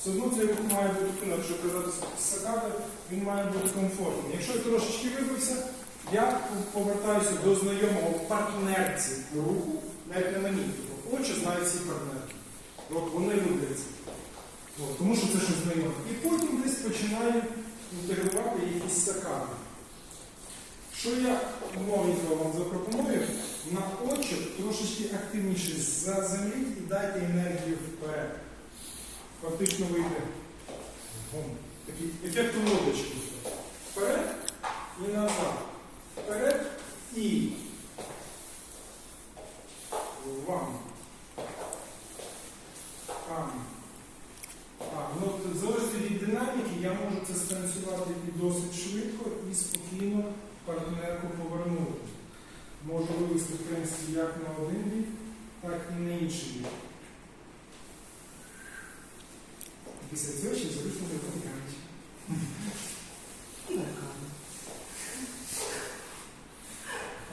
Все одно цей рух має бути, ну, якщо казати сакади, він має бути комфортним. Якщо я трошечки вибився, я повертаюся до знайомого партнерці руху, навіть не. Тобто Очі знають всі партнерки. От вони люблять. От, тому що це щось знайоме. І потім десь починаю інтегрувати якісь сакади. Що я новенько вам запропоную, на очі трошечки активніше за землі і дайте енергію вперед. Фактично вийде такий ефект лодочки. Вперед і назад. Вперед і вам. Там. А, ну, в від динаміки я можу це станцювати і досить швидко і спокійно партнерку повернути. Можу вивести, в принципі, як на один бік, так і на інший бік. This exertion is originally